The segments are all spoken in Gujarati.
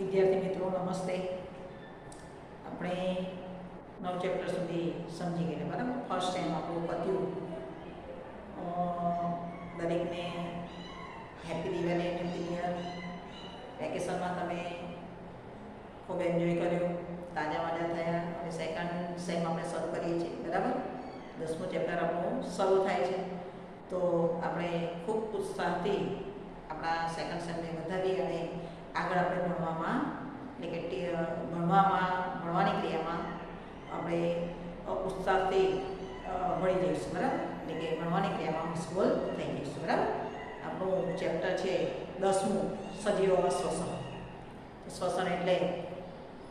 વિદ્યાર્થી મિત્રો, નમસ્તે. આપણે નવ ચેપ્ટર સુધી સમજી ગયા બરાબર? ફર્સ્ટ ટાઈમ આપણું પત્યું. દરેકને હેપી દિવાળી એન્ડ ન્યૂ વેકેશનમાં તમે ખૂબ એન્જોય કર્યો. તાજા વાજા થયા અને સેકન્ડ સેમ આપણે શરૂ કરીએ છીએ, બરાબર? દસમું ચેપ્ટર આપણું શરૂ થાય છે. તો આપણે ખૂબ ઉત્સાહથી આપણા સેકન્ડ સેમને વધારી અને આગળ આપણે ભણવામાં એટલે કે ભણવામાં, ભણવાની ક્રિયામાં આપણે ઉત્સાહથી ભણી જઈશું, બરાબર? એટલે કે ભણવાની ક્રિયામાં મશગુલ થઈ જઈશું, બરાબર? આપણું ચેપ્ટર છે દસમું સજીવોમાં શ્વસન. શ્વસન એટલે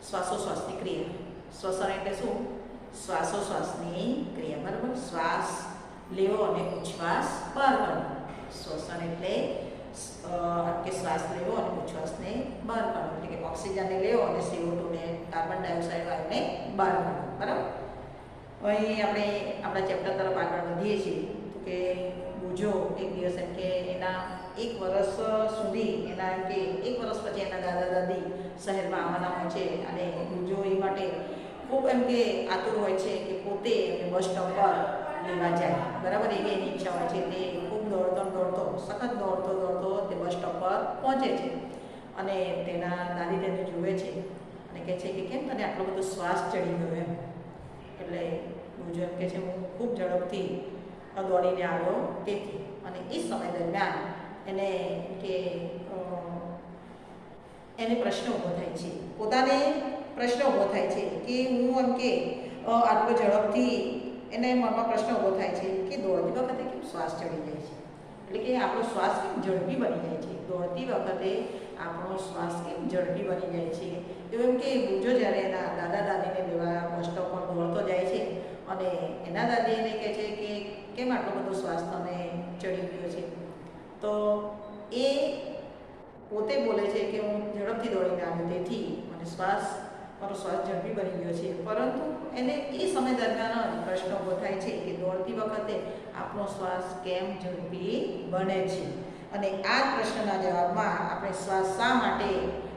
શ્વાસોશ્વાસની ક્રિયા. શ્વસન એટલે શું? શ્વાસોશ્વાસની ક્રિયા, બરાબર? શ્વાસ લેવો અને ઉચ્છ્વાસ બહાર કરવો. શ્વસન એટલે કે શ્વાસ લેવો અને ઉચ્છ્વાસને બહાર કાઢવો એટલે કે ઓક્સિજનને લેવો અને સીઓ ટુને કાર્બન ડાયોક્સાઇડ વાયુને બહાર કાઢવો બરાબર? અહીં આપણે આપણા ચેપ્ટર તરફ આગળ વધીએ છીએ. કે બુજો એક દિવસ એમ કે એના એક વર્ષ સુધી એના એમ કે એક વર્ષ પછી એના દાદા દાદી શહેરમાં આવવાના હોય છે અને બુજો એ માટે ખૂબ એમ કે આતુર હોય છે કે પોતે બસ સ્ટોપ પર લેવા જાય. બરાબર? એવી એની ઈચ્છા હોય છે તે ખૂબ દોડતો ને દોડતો સખત દોડતો દોડતો તે બસ સ્ટોપ પર પહોંચે છે અને તેના દાદી તેને જુએ છે અને કહે છે કે કેમ તને આટલો બધો શ્વાસ ચડી ગયો એમ? એટલે ગુજો એમ કહે છે, હું ખૂબ ઝડપથી દોડીને આવ્યો તેથી. અને એ સમય દરમિયાન એને કે એને પ્રશ્ન ઊભો થાય છે. પોતાને પ્રશ્ન ઊભો થાય છે કે હું એમ કે આટલો ઝડપથી એને મનમાં પ્રશ્ન ઊભો થાય છે કે દોડતી વખતે કેમ શ્વાસ ચડી જાય છે? એટલે કે આપણો શ્વાસ કેમ ઝડપી બની જાય છે? દોડતી વખતે આપણો શ્વાસ કેમ ઝડપી બની જાય છે? એવું કે બીજો જ્યારે એના દાદા દાદીને લેવા બસ પર દોડતો જાય છે અને એના દાદી એને કહે છે કે કેમ આટલો બધો શ્વાસ તને ચડી ગયો છે? તો એ પોતે બોલે છે કે હું ઝડપથી દોડીને આવ્યો, તેથી મને શ્વાસ મારો શ્વાસ ઝડપી બની ગયો છે. પરંતુ એને એ સમય દરમિયાન પ્રશ્ન ઊભો થાય છે કે દોડતી વખતે આપણો શ્વાસ કેમ ઝડપી બને છે? અને આ પ્રશ્નના જવાબમાં આપણે શ્વાસ શા માટે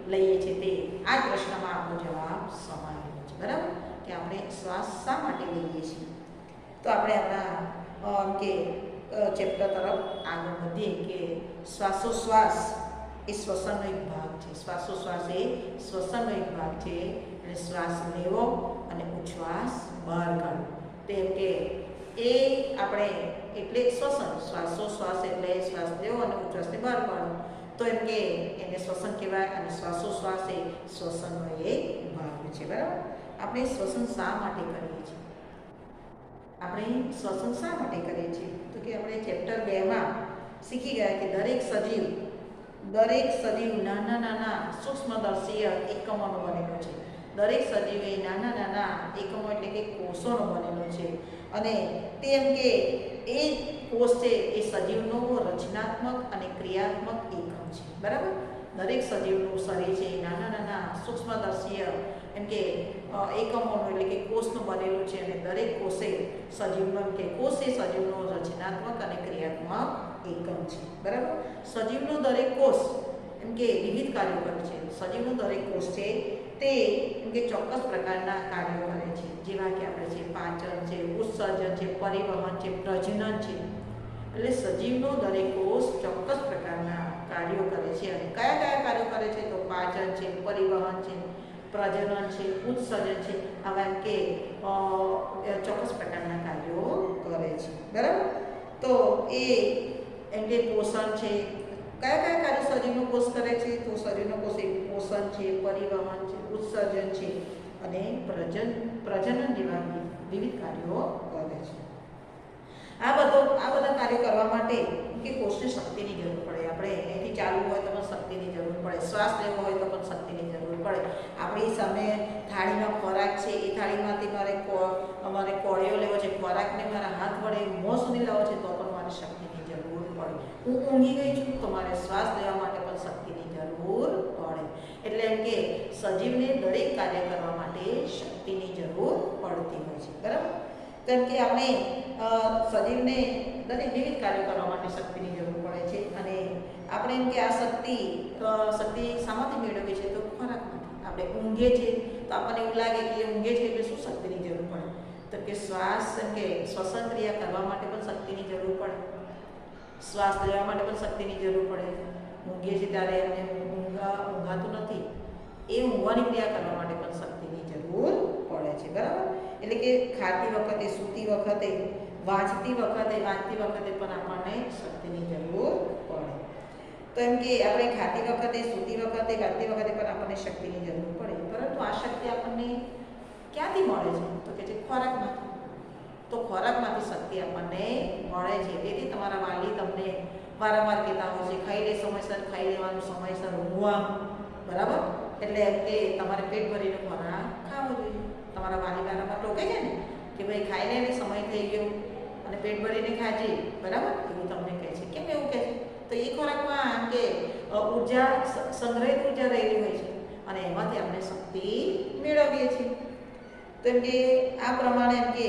લઈએ છીએ તે આ પ્રશ્નમાં આપણો જવાબ સમાયેલો છે. બરાબર? કે આપણે શ્વાસ શા માટે લઈએ છીએ? તો આપણે આપણા કે ચેપ્ટર તરફ આગળ વધીએ કે શ્વાસોશ્વાસ એ શ્વસનનો એક ભાગ છે. શ્વાસોશ્વાસ એ શ્વસનનો એક ભાગ છે. એટલે શ્વાસ લેવો અને ઉચ્છ્વાસ બહાર કાઢવો. તેમ કે એ આપણે એટલે શ્વસન, શ્વાસોશ્વાસ એટલે શ્વાસ લેવો અને ઉચ્છ્વાસને બહાર કાઢવો. તો એમ કે એને શ્વસન કહેવાય અને શ્વાસોશ્વાસ એ શ્વસનનો એક ભાગ છે, બરાબર? આપણે શ્વસન શા માટે કરીએ છીએ? આપણે શ્વસન શા માટે કરીએ છીએ? તો કે આપણે ચેપ્ટર બેમાં શીખી ગયા કે દરેક સજીવ દરેક સજીવ નાના નાના સૂક્ષ્મદર્શીય એકમોનો બનેલો છે. દરેક સજીવ નાના નાના એકમો એટલે કે કોષોનો બનેલો છે. અને તેમ કે એ કોષ છે એ સજીવનો રચનાત્મક અને ક્રિયાત્મક એકમ છે. બરાબર? દરેક સજીવનું શરીર છે એ નાના નાના સૂક્ષ્મદર્શીય એમ કે એકમોનું એટલે કે કોષનું બનેલું છે અને દરેક કોષે સજીવનો એમ કે, કોષ એ સજીવનો રચનાત્મક અને ક્રિયાત્મક એકમ છે. બરાબર? સજીવનો દરેક કોષ એમ કે વિવિધ કાર્યો કરે છે. સજીવનો દરેક કોષ છે તે એમ કે ચોક્કસ પ્રકારના કાર્યો કરે છે. જેવા કે આપણે છે પાચન છે, ઉત્સર્જન છે, પરિવહન છે, પ્રજનન છે. એટલે સજીવનો દરેક કોષ ચોક્કસ પ્રકારના કાર્યો કરે છે અને કયા કયા કાર્યો કરે છે? તો પાચન છે, પરિવહન છે, પ્રજનન છે, ઉત્સર્જન છે, આવા કે ચોક્કસ પ્રકારના કાર્યો કરે છે. બરાબર? તો એ એમ કે પોષણ છે. કયા કયા કાર્યો શરીરનો કોષ કરે છે? તો શરીરનો કોષ એ પોષણ છે, પરિવહન ઉત્સર્જન છે અને પ્રજન પ્રજનન જેવા વિવિધ કાર્યો કરે છે. આ બધો આ બધા કાર્ય કરવા માટે કે કોષને શક્તિની જરૂર પડે. આપણે અહીંથી ચાલવું હોય તો પણ શક્તિની જરૂર પડે. શ્વાસ લેવો હોય તો પણ શક્તિની જરૂર પડે. આપણી સામે થાળીમાં ખોરાક છે, એ થાળીમાંથી મારે અમારે કોળિયો લેવો છે, ખોરાકને મારા હાથ વડે મોં સુધી લાવો છે તો પણ મારે શક્તિની જરૂર પડે. હું ઊંઘી ગઈ છું તો મારે શ્વાસ લેવા માટે પણ શક્તિની જરૂર પડે એટલે એમ કે સજીવને દરેક કાર્ય કરવા માટે શક્તિની જરૂર પડતી હોય છે. બરાબર? કેમ કે આપણે સજીવને દરેક વિવિધ કાર્ય કરવા માટે શક્તિની જરૂર પડે છે અને આપણે એમ કે આ શક્તિ શક્તિ શામાંથી મેળવીએ છીએ તો ખોરાકમાંથી આપણે ઊંઘે છે તો આપણને એવું લાગે કે ઊંઘે છે એટલે શું શક્તિની જરૂર પડે? તો કે શ્વાસ કે શ્વસન ક્રિયા કરવા માટે પણ શક્તિની જરૂર પડે. શ્વાસ લેવા માટે પણ શક્તિની જરૂર પડે. ઊંઘીએ છીએ ત્યારે એમને ઊંઘા ઊંઘાતું નથી. એ ઊંઘવાની ક્રિયા કરવા માટે પણ શક્તિની જરૂર પડે છે, બરાબર? એટલે કે ખાતી વખતે, સૂતી વખતે, વાંચતી વખતે વાંચતી વખતે પણ આપણને શક્તિની જરૂર પડે. તો એમ કે આપણે ખાતી વખતે, સૂતી વખતે ગાતી વખતે પણ આપણને શક્તિની જરૂર પડે. પરંતુ આ શક્તિ આપણને ક્યાંથી મળે છે? તો કે છે ખોરાકમાંથી. તો ખોરાકમાંથી શક્તિ આપણને મળે છે. તેથી તમારા વાલી તમને વારંવાર કહેતા હોય છે, ખાઈ લે, સમયસર ખાઈ લેવાનું, સમયસર ઊંઘવાનું. બરાબર? એટલે કે તમારે પેટ ભરીને ખોરાક ખાવો જોઈએ. તમારા વાલી વારંવાર ટોકે છે ને કે ભાઈ ખાઈ લે સમય થઈ ગયો અને પેટ ભરીને ખાજે. બરાબર? એવું તમને કહે છે. કેમ એવું કહે છે? તો એ ખોરાકમાં કે ઊર્જા સંગ્રહિત ઊર્જા રહેલી હોય છે અને એમાંથી આપણે શક્તિ મેળવીએ છીએ. તો એમ કે આ પ્રમાણે એમ કે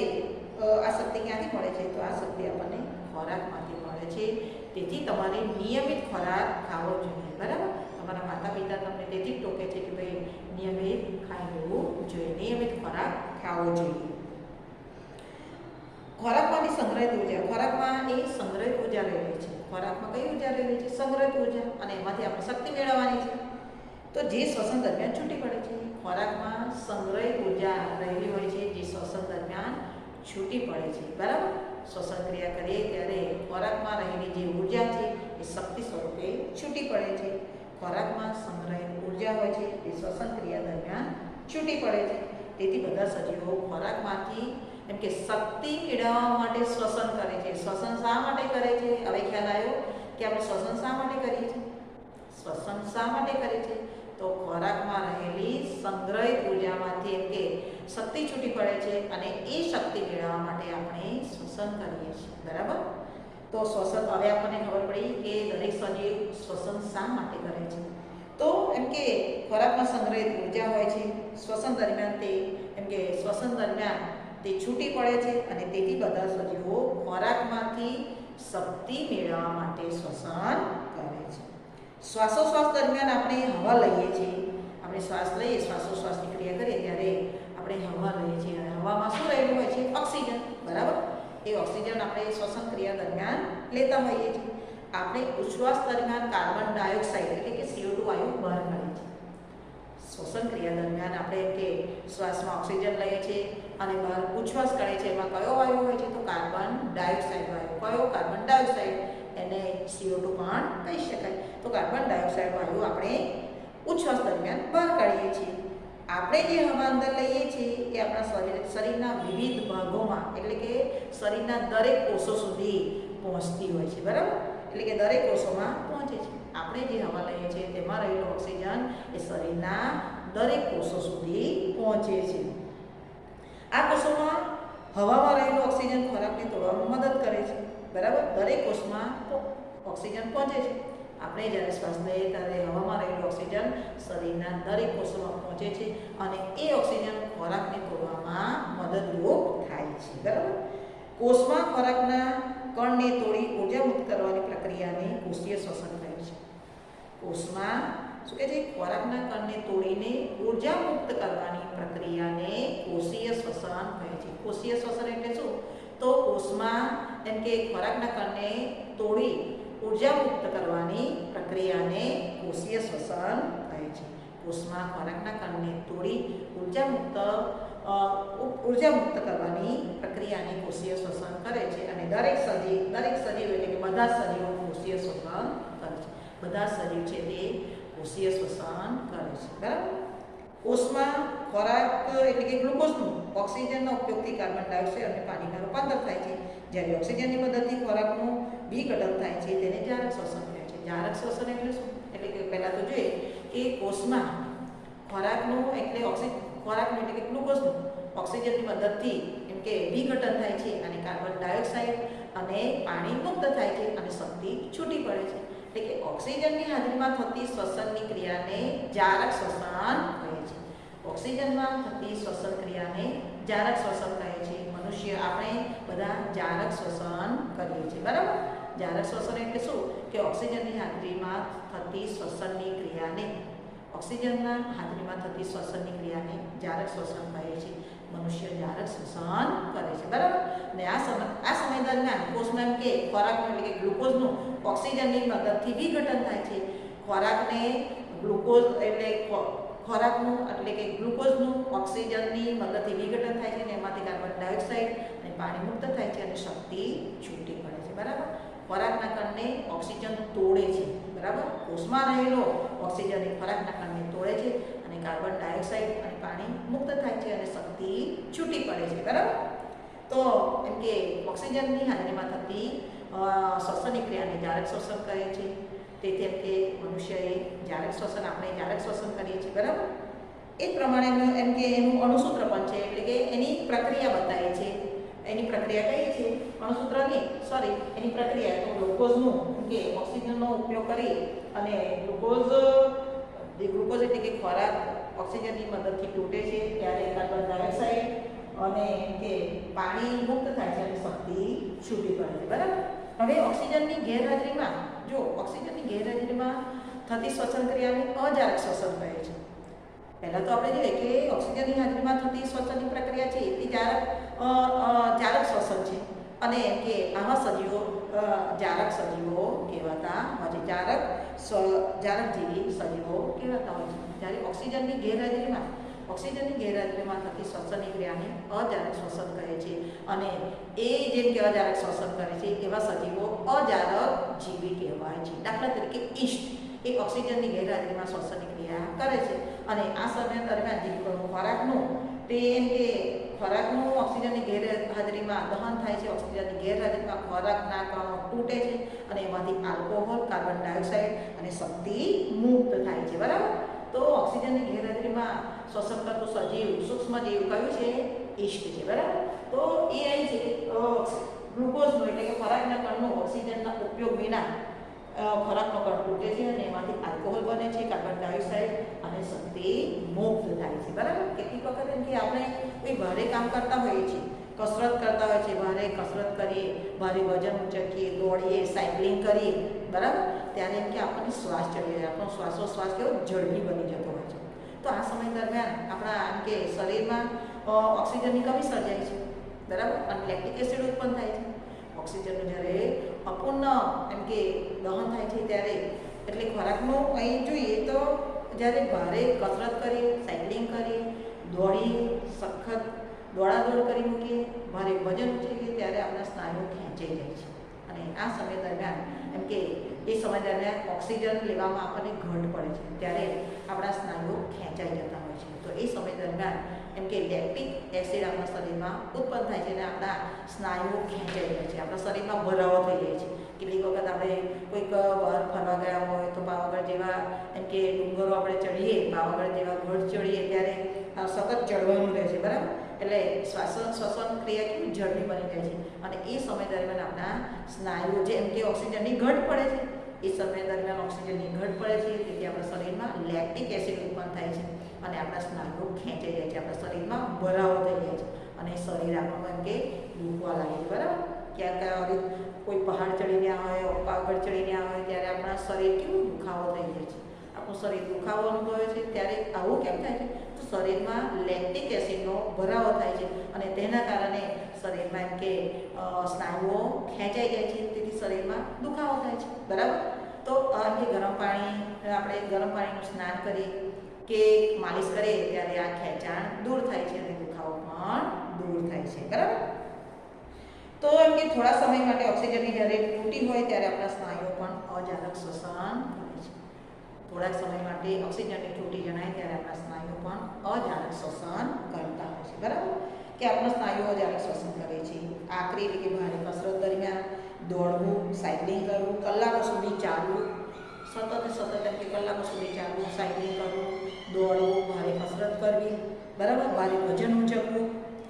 આ શક્તિ ક્યાંથી મળે છે? તો આ શક્તિ આપણને ખોરાકમાંથી મળે છે. તેથી તમારે નિયમિત ખોરાક ખાવો જોઈએ, બરાબર? તમારા માતા પિતા તમને તેથી જ ટોકે છે કે ભાઈ, નિયમિત ખાઈ લેવું જોઈએ, નિયમિત ખોરાક ખાવો જોઈએ. ખોરાકમાંથી સંગ્રહિત ઊર્જા, ખોરાકમાં એ સંગ્રહિત ઊર્જા રહેલી છે. ખોરાકમાં કઈ ઊર્જા રહેલી છે? સંગ્રહિત ઊર્જા, અને એમાંથી આપણે શક્તિ મેળવવાની છે. તો જે શ્વસન દરમિયાન છૂટી પડે છે, ખોરાકમાં સંગ્રહિત ઊર્જા રહેલી હોય છે, જે શ્વસન દરમિયાન છૂટી પડે છે, બરાબર? શ્વસન ક્રિયા કરીએ ત્યારે ખોરાકમાં રહેલી જે ઊર્જા છે, એ શક્તિ સ્વરૂપે છૂટી પડે છે. ખોરાકમાં સંગ્રહિત ઊર્જા હોય છે, એ શ્વસન ક્રિયા દરમિયાન છૂટી પડે છે. તેથી બધા સજીવો ખોરાકમાંથી, એમ કે શક્તિ મેળવવા માટે શ્વસન કરે છે. શ્વસન શા માટે કરે છે? હવે ખ્યાલ આવ્યો કે આપણે શ્વસન શા માટે કરીએ છીએ? શ્વસન શા માટે કરે છે? તો ખોરાકમાં રહેલી સંગ્રહિત ઉર્જામાંથી એમ કે શક્તિ છૂટી પડે છે અને એ શક્તિ મેળવવા માટે આપણે શ્વસન કરીએ છીએ. બરાબર? તો શ્વસન, હવે આપણને ખબર પડી કે દરેક સજીવ શ્વસન શા માટે કરે છે? તો એમ કે ખોરાકમાં સંગ્રહિત ઊર્જા હોય છે, શ્વસન દરમિયાન તે, એમ કે શ્વસન દરમિયાન તે છૂટી પડે છે અને તેથી બધા સજીવો ખોરાકમાંથી શક્તિ મેળવવા માટે શ્વસન શ્વાસોશ્વાસ દરમિયાન આપણે હવા લઈએ છીએ. આપણે શ્વાસ લઈએ, શ્વાસોશ્વાસની ક્રિયા કરીએ ત્યારે આપણે હવા લઈએ છીએ. અને હવામાં શું રહેલું હોય છે? ઓક્સિજન. બરાબર? એ ઓક્સિજન આપણે શ્વસન ક્રિયા દરમિયાન લેતા હોઈએ છીએ. આપણે ઉચ્છ્વાસ દરમિયાન કાર્બન ડાયોક્સાઇડ એટલે કે CO2 વાયુ બહાર કાઢે છે. શ્વસન ક્રિયા દરમિયાન આપણે કે શ્વાસમાં ઓક્સિજન લઈએ છીએ અને બહાર ઉચ્છ્વાસ કરે છે. એમાં કયો વાયુ હોય છે? તો કાર્બન ડાયોક્સાઇડ વાયુ. કયો? Carbon dioxide. એને CO2 પણ કહી શકાય. તો કાર્બન ડાયોક્સાઇડ વાયુ આપણે ઉચ્છવાસ દરમિયાન બહાર કાઢીએ છીએ, આપણે જે હવા અંદર લઈએ છીએ એ આપણા શરીર, શરીરના વિવિધ ભાગોમાં, એટલે કે શરીરના દરેક કોષો સુધી પહોંચતી હોય છે, બરાબર? એટલે કે દરેક કોષોમાં પહોંચે છે. આપણે જે હવા લઈએ છીએ તેમાં રહેલું ઓક્સિજન એ શરીરના દરેક કોષો સુધી પહોંચે છે. આ કોષોમાં હવામાં રહેલો ઓક્સિજન ખોરાકને તોડવામાં મદદ કરે છે, બરાબર? દરેક કોષમાં ઓક્સિજન પહોંચે છે. આપણે જ્યારે શ્વાસ લઈએ ત્યારે હવામાં રહેલું ઓક્સિજન શરીરના દરેક કોષોમાં પહોંચે છે અને એ ઓક્સિજન ખોરાકને તોડવામાં મદદરૂપ થાય છે, બરાબર? કોષમાં ખોરાકના કણને તોડી ઊર્જા મુક્ત કરવાની પ્રક્રિયાને કોષીય શ્વસન કહે છે. કોષમાં શું કહે છે? ખોરાકના કણને તોડીને ઊર્જા મુક્ત કરવાની પ્રક્રિયાને કોષીય શ્વસન કહે છે. કોષીય શ્વસન એટલે શું? તો કોષમાં એમ કે ખોરાકના કણને તોડી ઊર્જા મુક્ત કરવાની પ્રક્રિયાને કોષીય શ્વસન કહે છે. કોષમાં ખોરાકના કણને તોડી ઊર્જા મુક્ત ઊર્જા મુક્ત કરવાની પ્રક્રિયાને કોષીય શ્વસન કરે છે અને દરેક સજીવ દરેક સજીવ એટલે કે બધા સજીવો કોષીય શ્વસન કરે છે. બધા સજીવ છે તે કોષીય શ્વસન કરે છે. બરાબર? કોષમાં ખોરાક એટલે કે ગ્લુકોઝનું ઓક્સિજનના ઉપયોગથી કાર્બન ડાયોક્સાઇડ અને પાણીમાં રૂપાંતર થાય છે. જ્યારે ઓક્સિજનની મદદથી ખોરાકનું વિઘટન થાય છે, તેને જારક શ્વસન કહે છે. જારક શ્વસન એટલે શું? એટલે કે પહેલાં તો જોઈએ કે કોષમાં ખોરાકનું એટલે ઓક્સિ, ખોરાકનું એટલે કે ગ્લુકોઝનું ઓક્સિજનની મદદથી એમ કે વિઘટન થાય છે અને કાર્બન ડાયોક્સાઇડ અને પાણી મુક્ત થાય છે અને શક્તિ છૂટી પડે છે. એટલે કે ઓક્સિજનની હાજરીમાં થતી શ્વસનની ક્રિયાને જારક શ્વસન કહે છે. ઓક્સિજનમાં થતી શ્વસન ક્રિયાને જારક શ્વસન કહે છે. મનુષ્ય આપણે બધા જારક શ્વસન કરીએ છીએ. બરાબર? જારક શ્વસન એટલે શું? કે ઓક્સિજનની હાજરીમાં થતી શ્વસનની ક્રિયાને, ઓક્સિજનના હાજરીમાં થતી શ્વસનની ક્રિયાને જારક શ્વસન કહે છે. મનુષ્ય જારક શ્વસન કરે છે. બરાબર? ને આ સમય આ સમય દરમિયાન કોષમાં કે ખોરાકનું એટલે કે ગ્લુકોઝનું ઓક્સિજનની મદદથી વિઘટન થાય છે. ખોરાકને ગ્લુકોઝ એટલે ખોરાકનું એટલે કે ગ્લુકોઝનું ઓક્સિજનની મદદથી વિઘટન થાય છે અને એમાંથી કાર્બન ડાયોક્સાઇડ અને પાણી મુક્ત થાય છે અને શક્તિ છૂટી પડે છે. બરાબર? ખોરાકના કણને ઓક્સિજન તોડે છે. બરાબર? કોષમાં રહેલો ઓક્સિજન એ ખોરાકના કણને તોડે છે અને કાર્બન ડાયોક્સાઇડ અને પાણી મુક્ત થાય છે અને શક્તિ છૂટી પડે છે. બરાબર? તો એમ કે ઓક્સિજનની હાજરીમાં થતી શ્વસનની ક્રિયાને જારક શ્વસન કહે છે. તેથી એમ કે મનુષ્યએ જારક શ્વસન, આપણે જારક શ્વસન કરીએ છીએ. બરાબર? એ પ્રમાણે એમ કે એનું અણુસૂત્ર પણ છે, એટલે કે એની પ્રક્રિયા બતાવે છે. એની પ્રક્રિયા કઈ છે? અણુસૂત્ર નહીં સોરી એની પ્રક્રિયા તો ગ્લુકોઝનું કે ઓક્સિજનનો ઉપયોગ કરી અને ગ્લુકોઝ ગ્લુકોઝ એટલે કે ખોરાક ઓક્સિજનની મદદથી તૂટે છે, ત્યારે કાર્બન ડાયોક્સાઇડ અને કે પાણી મુક્ત થાય છે અને શક્તિ છૂટી પડે છે, બરાબર? હવે ઓક્સિજનની ગેરહાજરીમાં, જો ઓક્સિજનની ગેરહાજરીમાં થતી શ્વસન ક્રિયાને અજારક શ્વસન કહે છે. પહેલાં તો આપણે જોઈએ કે ઓક્સિજનની હાજરીમાં થતી શ્વસનની પ્રક્રિયા છે એથી જારક જારક શ્વસન છે. અને કે આવા સજીવો જારક સજીવો કહેવાતા હોય છે. જારક જારક જેવી સજીવો કહેવાતા હોય છે. જ્યારે ઓક્સિજનની ગેરહાજરીમાં ઓક્સિજનની ગેરહાજરીમાં થતી શ્વસનની ક્રિયાને અજારક શ્વસન કહે છે. અને એ જેમ કે અજારક શ્વસન કરે છે, એવા સજીવો અજારક જીવી કહેવાય છે. દાખલા તરીકે ઈસ્ટ એ ઓક્સિજનની ગેરહાજરીમાં શ્વસનની ક્રિયા કરે છે. અને આ સમય દરમિયાન જે ખોરાકનું, તે એમ ખોરાકનું ઓક્સિજનની ગેરહાજરીમાં દહન થાય છે, ઓક્સિજનની ગેરહાજરીમાં ખોરાકના કણો તૂટે છે અને એમાંથી આલ્કોહોલ, કાર્બન ડાયોક્સાઇડ અને શક્તિ મુક્ત થાય છે, બરાબર? તો ઓક્સિજનની ગેરહાજરીમાં શ્વસન કરતું સજીવ, સૂક્ષ્મ જીવ કયું છે? ઈષ્ટ છે, બરાબર? તો એ અહીં છે ગ્લુકોઝનું એટલે કે ખોરાકના કણનો ઓક્સિજનના ઉપયોગ વિના ખોરાકનો કણ તૂટે છે અને એમાંથી આલ્કોહોલ બને છે કાર્બન ડાયોક્સાઇડ અને શક્તિ મુક્ત થાય છે. બરાબર? કેટલીક વખત એમ કે આપણે કોઈ ભારે કામ કરતા હોઈએ છીએ, કસરત કરતા હોય છે ભારે કસરત કરીએ, ભારે વજન ઉચકીએ, દોડીએ સાયકલિંગ કરીએ, બરાબર? ત્યારે એમ કે આપણને શ્વાસ ચડી જાય, આપણો શ્વાસોશ્વાસ કેવો ઝડપી બની જતો હોય છે. તો આ સમય દરમિયાન આપણા એમ કે શરીરમાં ઓક્સિજનની કમી સર્જાય છે. બરાબર? અને લેક્ટિક એસિડ ઉત્પન્ન થાય છે. ઓક્સિજનનું જ્યારે અપૂર્ણ એમ કે દહન થાય છે ત્યારે. એટલે ખોરાકનું અહીં જોઈએ તો જ્યારે ભારે કસરત કરીએ સાયકલિંગ કરીએ દોડીએ સખત દોડાદોડ કરી મૂકીએ, ભારે વજન ઉચકીએ ત્યારે આપણા સ્નાયુઓ ખેંચાઈ જાય છે. અને આ સમય દરમિયાન એમ કે એ સમય દરમિયાન ઓક્સિજન લેવામાં આપણને ઘટ પડે છે. ત્યારે આપણા સ્નાયુઓ ખેંચાઈ જતા હોય છે. તો એ સમય દરમિયાન એમ કે લેક્ટિક એસિડ આપણા શરીરમાં ઉત્પન્ન થાય છે અને આપણા સ્નાયુઓ ખેંચાઈ જાય છે આપણા શરીરમાં ભરાવો થઈ જાય છે કેટલીક વખત આપણે કોઈક બહાર ફરવા ગયા હોય તો પાવાગઢ જેવા એમ કે ડુંગરો આપણે ચડીએ પાવાગઢ જેવા ગઢ ચડીએ ત્યારે સતત ચડવાનું રહે છે બરાબર એટલે શ્વાસન શ્વસન ક્રિયા કેવી ઝડપી બની જાય છે અને એ સમય દરમિયાન આપણા સ્નાયુઓ જેમ કે ઓક્સિજનની ઘટ પડે છે એ સમય દરમિયાન ઓક્સિજનની ઘટ પડે છે તેથી આપણા શરીરમાં લેક્ટિક એસિડ ઉત્પન્ન થાય છે અને આપણા સ્નાયુઓ ખેંચાઈ જાય છે, આપણા શરીરમાં ભરાવો થઈ જાય છે. અને શરીર આપણું એમ કે દુખવા લાગે છે, બરાબર? ક્યાંક આવી કોઈ પહાડ ચડીને આવે પાગળ ચડીને આવે, ત્યારે આપણા શરીર કેવું દુખાવો થઈ જાય છે. આપણું શરીર દુખાવો અનુભવે છે, ત્યારે આવું કેમ થાય છે? તો શરીરમાં લેક્ટિક એસિડનો ભરાવો થાય છે અને તેના કારણે શરીરમાં એમ કે સ્નાયુઓ ખેંચાઈ જાય છે, તેથી શરીરમાં દુખાવો થાય છે, બરાબર? તો આ ગરમ પાણી, આપણે ગરમ પાણીનું સ્નાન કરીએ કે માલિશ કરે ત્યારે આ ખેંચાણ દૂર થાય છે અને દુખાવો પણ દૂર થાય છે. બરાબર? તો એમ કે થોડા સમય માટે ઓક્સિજનની જ્યારે તૂટી હોય ત્યારે આપણા સ્નાયુઓ પણ અજાનક શ્વસન કરે છે. થોડાક સમય માટે ઓક્સિજનની તૂટી જણાય ત્યારે આપણા સ્નાયુઓ પણ અજાનક શ્વસન કરતા હોય છે. બરાબર? કે આપણા સ્નાયુઓ અજાનક શ્વસન કરે છે. આકરી એટલે કે ભારે કસરત દરમિયાન દોડવું, સાયકલિંગ કરવું, કલાકો સુધી ચાલવું સતત સતત કે કલાકો સુધી ચાલવું સાયકલિંગ કરવું, દોડવું, ભારે કસરત કરવી, બરાબર? ભારે વજન ઉંચકવું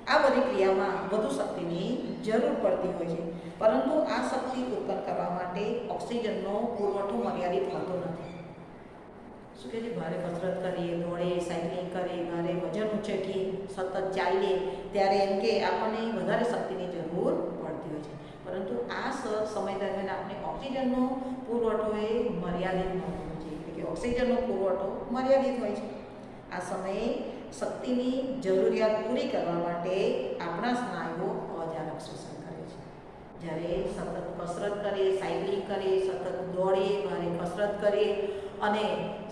આ બધી ક્રિયામાં વધુ શક્તિની જરૂર પડતી હોય છે. પરંતુ આ શક્તિ ઉત્પન્ન કરવા માટે ઓક્સિજનનો પુરવઠો મર્યાદિત થતો નથી. શું કહે છે? ભારે કસરત કરીએ, દોડે સાયકલિંગ કરીએ, ભારે વજન ઉચકીએ, સતત ચાલીએ, ત્યારે એમ કે આપણને વધારે શક્તિની જરૂર પડતી હોય છે. પરંતુ આ સમય દરમિયાન આપણે ઓક્સિજનનો પુરવઠો એ મર્યાદિત હોય છે એટલે કે ઓક્સિજનનો પુરવઠો મર્યાદિત હોય છે. આ સમયે શક્તિની જરૂરિયાત પૂરી કરવા માટે આપણા સ્નાયુઓ અજારક શોષણ કરે છે. જ્યારે સતત કસરત કરીએ, સાયકલિંગ કરીએ, સતત દોડીએ, ભારે કસરત કરીએ અને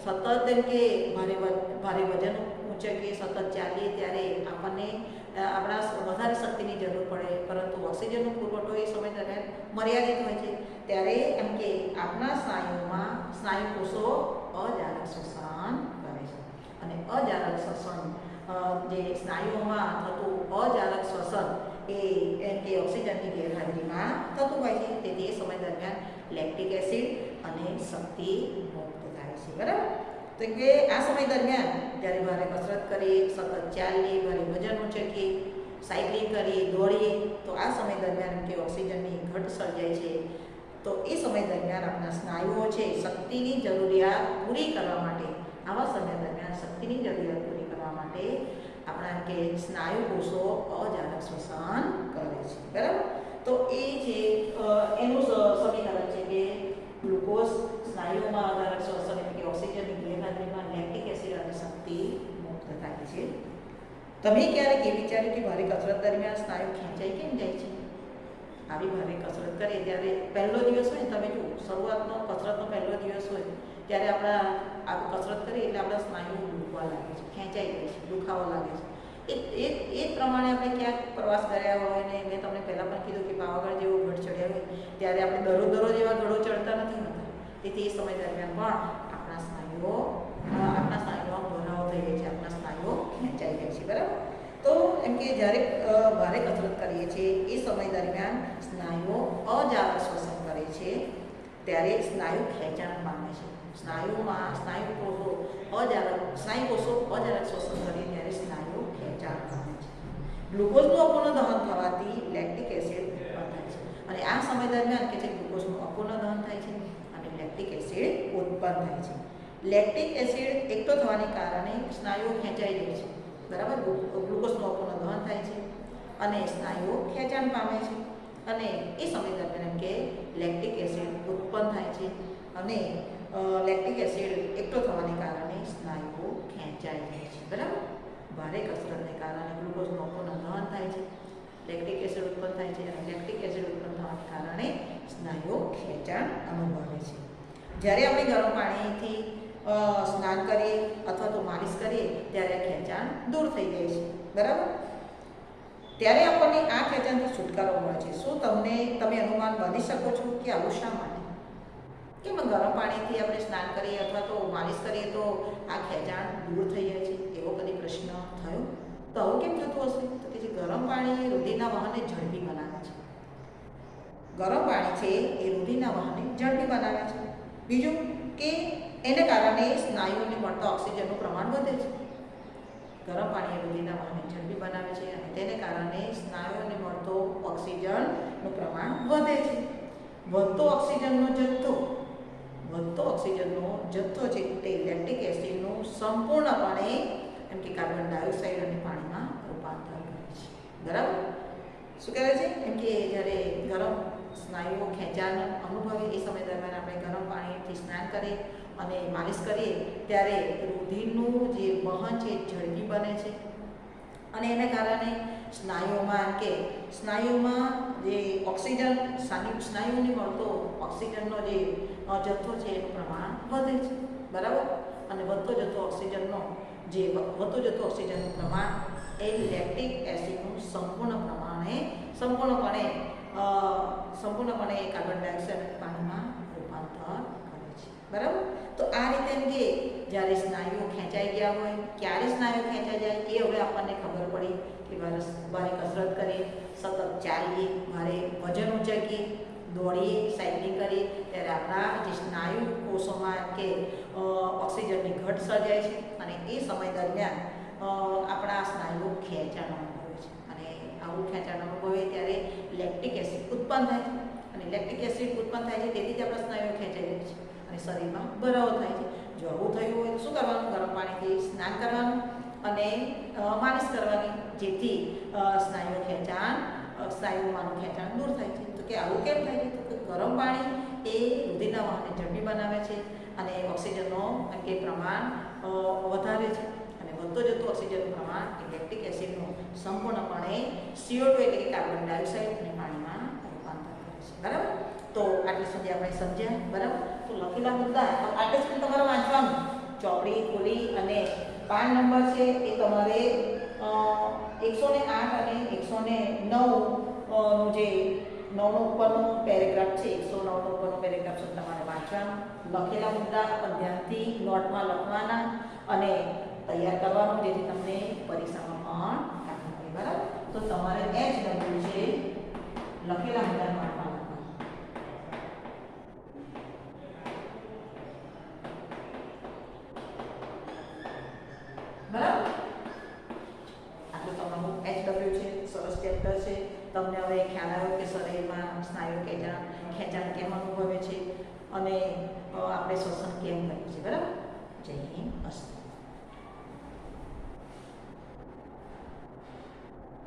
સતત એમ કે ભારે ભારે વજન ઊંચકીએ સતત ચાલીએ ત્યારે આપણને આપણા વધારે શક્તિની જરૂર પડે. પરંતુ ઓક્સિજનનો પુરવઠો એ સમય દરમિયાન મર્યાદિત હોય છે. ત્યારે એમ કે આપણા સ્નાયુઓમાં સ્નાયુ કોષો અજારક શ્વસન કરે છે. અને અજારક શ્વસન જે સ્નાયુઓમાં થતું અજારક શ્વસન એ એમ કે ઓક્સિજનની ગેરહાજરીમાં થતું હોય છે. તે તે સમય દરમિયાન લેક્ટિક એસિડ અને શક્તિ મુક્ત થાય છે. બરાબર? તો કે આ સમય દરમિયાન જ્યારે ભારે કસરત કરીએ, સતત ચાલીએ ભારે વજન ઉચકીએ, સાયકલિંગ કરીએ, દોડીએ, તો આ સમય દરમિયાન કે ઓક્સિજનની ઘટ સર્જાય છે. તો એ સમય દરમિયાન આપણા સ્નાયુઓ છે શક્તિની જરૂરિયાત પૂરી કરવા માટે આવા સમય દરમિયાન શક્તિની જરૂરિયાત પૂરી કરવા માટે આપણા એમ કે સ્નાયુ કોષો અજારક શ્વસન કરે છે. બરાબર? તો એ છે અ, એનું સ- સમીકરણ છે કે ગ્લુકોઝ સ્નાયુઓમાં અજારક શ્વસન એટલે કે ઓક્સિજનની ગેરહાજરીમાં લેક્ટિક એસિડ અને શક્તિ મુક્ત થાય છે. તમે ક્યારેક એ વિચાર્યું કે ભારે કસરત દરમિયાન સ્નાયુ ખેંચાઈ કેમ જાય છે? આવી ભારે કસરત કરીએ ત્યારે પહેલો દિવસ હોય ને તમે જુઓ, શરૂઆતનો, કસરતનો પહેલો દિવસ હોય, ત્યારે આપણા આ કસરત કરીએ એટલે આપણા સ્નાયુઓ દુખવા લાગે છે, ખેંચાઈ જાય છે, દુખાવો લાગે છે. એ એ પ્રમાણે આપણે ક્યાંક પ્રવાસ કર્યા હોય ને મેં તમને પહેલાં પણ કીધું કે પાવાગઢ જેવો ગઢ ચડ્યા હોય, ત્યારે આપણે દરરોજ એવા ગઢો ચડતા નથી હોતા. તેથી એ સમય દરમિયાન પણ આપણા સ્નાયુઓ, આપણા સ્નાયુઓમાં ભરાવો થઈ જાય છે, આપણા સ્નાયુઓ ખેંચાઈ જાય છે, બરાબર? એમ કે જ્યારે ભારે કસરત કરીએ છીએ, એ સમય દરમિયાન સ્નાયુઓ અજારક શ્વસન કરે છે, ત્યારે સ્નાયુ ખેંચાણ પામે છે. સ્નાયુમાં, સ્નાયુ કોષો અજારક સ્નાયુ કોષો અજારક શ્વસન કરે ત્યારે સ્નાયુ ખેંચાણ પામે છે. ગ્લુકોઝનું અપૂર્ણ દહન થવાથી લેક્ટિક એસિડ થાય છે. અને આ સમય દરમિયાન કે જે ગ્લુકોઝનું અપૂર્ણ દહન થાય છે અને લેક્ટિક એસિડ ઉત્પન્ન થાય છે. લેક્ટિક એસિડ એકઠો થવાને કારણે સ્નાયુઓ ખેંચાઈ જાય છે. બરાબર? ગ્લુ- ગ્લુકોઝનું અપૂર્ણ દહન થાય છે અને સ્નાયુઓ ખેંચાણ પામે છે અને એ સમય દરમિયાન કે લેક્ટિક એસિડ ઉત્પન્ન થાય છે અને લેક્ટિક એસિડ એકઠો થવાને કારણે સ્નાયુઓ ખેંચાઈ જાય છે. બરાબર? ભારે કસરતને કારણે ગ્લુકોઝનું અપૂર્ણ દહન થાય છે. લેક્ટિક એસિડ ઉત્પન્ન થાય છે અને લેક્ટિક એસિડ ઉત્પન્ન થવાને કારણે સ્નાયુઓ ખેંચાણ અનુભવે છે. જ્યારે આપણે ગરમ પાણીથી સ્નાન કરીએ અથવા તો માલિશ ત્યારે ખેંચાણ દૂર થઈ જાય છે. બરાબર? ત્યારે આપણને આ ખેંચાણથી છુટકારો મળે છે. શું તમને, તમે અનુમાન બાંધી શકો છો કે આવું શા માટે? કેમ ગરમ પાણીથી આપણે સ્નાન કરીએ અથવા તો માલિશ કરીએ તો આ ખેંચાણ દૂર થઈ જાય છે? એવો કદી પ્રશ્ન થયો? તો આવું કેમ થતું હશે? તો કે જે ગરમ પાણી એ રુધિરના વહનને ઝડપી બનાવે છે. ગરમ પાણી છે એ રુધિરના વહનને ઝડપી બનાવે છે. બીજું કે એને કારણે સ્નાયુઓને મળતા ઓક્સિજનનું પ્રમાણ વધે છે. ગરમ પાણી એ રુધિરના વહનને ઝડપી બનાવે છે અને તેને કારણે સ્નાયુઓને મળતો ઓક્સિજનનું પ્રમાણ વધે છે. વધતો ઓક્સિજનનો જથ્થો, વધતો ઓક્સિજનનો જથ્થો છે તે લેક્ટિક એસિડનું સંપૂર્ણપણે એમ કે કાર્બન ડાયોક્સાઇડ અને પાણીમાં રૂપાંતર કરે છે. બરાબર? શું કહેવાય છે? એમ કે જ્યારે ગરમ સ્નાયુઓ ખેંચાણ અનુભવે એ સમય દરમિયાન આપણે ગરમ પાણીથી સ્નાન કરીએ અને માલિશ કરીએ ત્યારે રુધિરનું જે વહન છે ઝડપી બને છે. અને એને કારણે સ્નાયુઓમાં કે સ્નાયુમાં જે ઓક્સિજન સ્નાયુને મળતો ઓક્સિજનનો જે જથ્થો છે એનું પ્રમાણ વધે છે. બરાબર? અને વધતો જથ્થો ઓક્સિજનનો જે વધતો જથ્થો ઓક્સિજનનું પ્રમાણ એ લેક્ટિક એસિડનું સંપૂર્ણ પ્રમાણે, સંપૂર્ણપણે સંપૂર્ણપણે કાર્બન ડાયોક્સાઇડ પાણીમાં રૂપાંતર બરાબર? તો આ રીતે એમ કે જ્યારે સ્નાયુઓ ખેંચાઈ ગયા હોય, ક્યારે સ્નાયુઓ ખેંચાઈ જાય એ હવે આપણને ખબર પડી કે મારે ભારે કસરત કરીએ, સતત ચાલીએ, મારે વજન ઉચકીએ, દોડીએ, સાયકલિંગ કરીએ, ત્યારે આપણા જે સ્નાયુ કોષોમાં કે ઓક્સિજનની ઘટ સર્જાય છે અને એ સમય દરમિયાન આપણા સ્નાયુઓ ખેંચાણ અનુભવે છે. અને આવું ખેંચાણ અનુભવે ત્યારે લેક્ટિક એસિડ ઉત્પન્ન થાય છે. અને લેક્ટિક એસિડ ઉત્પન્ન થાય છે તેથી જ આપણા સ્નાયુઓ ખેંચાઈ જાય છે. અને શરીરમાં ભરાવો થાય છે. જો આવું થયું હોય તો શું કરવાનું? ગરમ પાણીથી સ્નાન કરવાનું અને માલિશ કરવાની, જેથી સ્નાયુ ખેંચાણ સ્નાયુમાંનું ખેંચાણ દૂર થાય છે. તો કે આવું કેમ થાય છે? તો કે ગરમ પાણી એ રુધિરના વહનને ઝડપી બનાવે છે અને ઓક્સિજનનો કે પ્રમાણ વધારે છે. અને વધતો જતું ઓક્સિજનનું પ્રમાણ એ લેક્ટિક એસિડનું સંપૂર્ણપણે સીઓ ટુ એટલે કે કાર્બન ડાયોક્સાઇડ અને પાણીમાં રૂપાંતર કરે છે. બરાબર? તો આટલી સુધી આપણે સમજ્યા. બરાબર? લખેલા મુદ્દા આટલે સુધી તમારે વાંચવાનું. ચોપડી, ખોલી અને પાન નંબર છે એ તમારે એકસો ને આઠ અને એકસો ને નવનું જે નવનો ઉપરનો પેરેગ્રાફ છે, એકસો નવનો ઉપરનો પેરેગ્રાફ છે, તમારે વાંચવાનું. લખેલા મુદ્દા પણ ધ્યાનથી નોટમાં લખવાના અને તૈયાર કરવાનું, જેથી તમને પરીક્ષામાં પણ કામ બરાબર? તો તમારે એચ ડબલ્યુ છે, લખેલા મુદ્દા